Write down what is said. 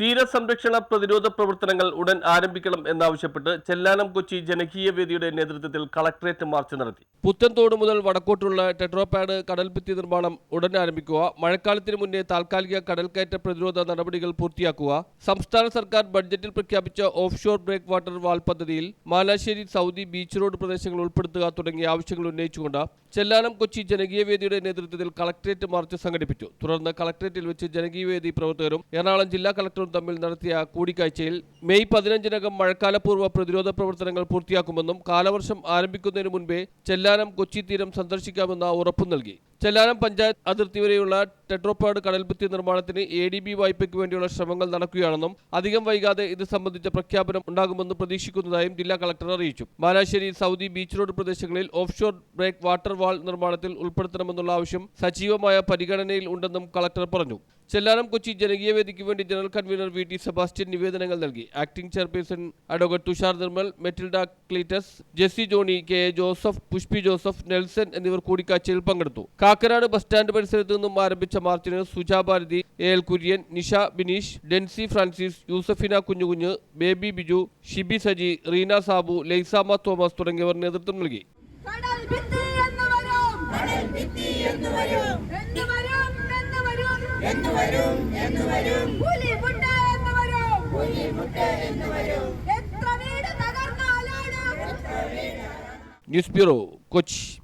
തീരസംരക്ഷണ പ്രതിരോധ പ്രവർത്തനങ്ങൾ ഉടൻ ആരംഭിക്കണം എന്നാവശ്യപ്പെട്ട് ചെല്ലാനം കൊച്ചി ജനകീയ വേദിയുടെ നേതൃത്വത്തിൽ കളക്ടറേറ്റ് മാർച്ച് നടത്തി. പുത്തൻതോട് മുതൽ വടക്കോട്ടുള്ള ടെട്രോപാഡ് കടൽഭിത്തി നിർമ്മാണം ഉടൻ ആരംഭിക്കുക. മഴക്കാലത്തിന് മുന്നേ താൽക്കാലിക കടൽക്കയറ്റ പ്രതിരോധ നടപടികൾ പൂർത്തിയാക്കുക. സംസ്ഥാന സർക്കാർ ബഡ്ജറ്റിൽ പ്രഖ്യാപിച്ച ഓഫ്ഷോർ ബ്രേക്ക് വാട്ടർ വാൾ പദ്ധതിയിൽ മാലാശ്ശേരി സൗദി ബീച്ച് റോഡ് പ്രദേശങ്ങൾ ഉൾപ്പെടുത്തുക തുടങ്ങിയ ആവശ്യങ്ങൾ ഉന്നയിച്ചുകൊണ്ട് ചെല്ലാനം കൊച്ചി ജനകീയ വേദിയുടെ നേതൃത്വത്തിൽ കളക്ടറേറ്റ് മാർച്ച് സംഘടിപ്പിച്ചു. തുടർന്ന് കളക്ടറേറ്റിൽ വെച്ച് ജനകീയ വേദി പ്രവർത്തകരും എറണാകുളം ജില്ലാ കളക്ടറും തമ്മിൽ നടത്തിയ കൂടിക്കാഴ്ചയിൽ മെയ് പതിനഞ്ചിനകം മഴക്കാലപൂർവ പ്രതിരോധ പ്രവർത്തനങ്ങൾ പൂർത്തിയാക്കുമെന്നും കാലവർഷം ആരംഭിക്കുന്നതിന് മുൻപേ ചെല്ലാനം കൊച്ചി തീരം സന്ദർശിക്കാമെന്ന ഉറപ്പു നൽകി. ചെല്ലാനം പഞ്ചായത്ത് അതിർത്തി വരെയുള്ള ടെട്രോപാഡ് കടൽഭിത്തി നിർമ്മാണത്തിന് എ ഡി ബി വായ്പയ്ക്ക് വേണ്ടിയുള്ള ശ്രമങ്ങൾ നടക്കുകയാണെന്നും അധികം വൈകാതെ ഇത് സംബന്ധിച്ച പ്രഖ്യാപനം ഉണ്ടാകുമെന്ന് പ്രതീക്ഷിക്കുന്നതായും ജില്ലാ കളക്ടർ അറിയിച്ചു. ബാലാശ്ശേരി സൗദി ബീച്ച് റോഡ് പ്രദേശങ്ങളിൽ ഓഫ്ഷോർ ബ്രേക്ക് വാട്ടർ വാൾ നിർമ്മാണത്തിൽ ഉൾപ്പെടുത്തണമെന്നുള്ള ആവശ്യം സജീവമായ പരിഗണനയിൽ ഉണ്ടെന്നും കളക്ടർ പറഞ്ഞു. ചെല്ലാനം കൊച്ചി ജനകീയ വേദിക്ക് വേണ്ടി general convener V T Sebastian നിവേദനങ്ങൾ നൽകി. Acting chairperson advocate Thushar Nirmal Mettilda Cleetus Jessy Johny K Joseph Pushpi Joseph Nelson എന്നിവർ കൂടിക്കാഴ്ചയിൽ പങ്കെടുത്തു. കാക്കനാട് ബസ് സ്റ്റാൻഡ് പരിസരത്ത് നിന്നും ആരംഭിച്ച മാർച്ചിന് സുജാ ഭാരതി എൽ കുര്യൻ നിഷ ബിനീഷ് ഡെൻസി ഫ്രാൻസിസ് യൂസഫിന കുഞ്ഞുകുഞ്ഞ് ബേബി ബിജു ഷിബി സജി റീന സാബു ലൈസാമ തോമസ് തുടങ്ങിയവർ നേതൃത്വം നൽകി. കടൽ ഭിത്തി എന്ന് വരും കടൽ ഭിത്തി എന്ന് വരും എന്ന് വരും എന്ന് വരും എന്ന് വരും എന്ന് വരും. പുലിമുട്ട എന്ന് വരും. പുലിമുട്ട എന്ന് വരും. എത്ര വീട് തകർന്നാലാണ് ന്യൂസ് ബ്യൂറോ കൊച്ചി.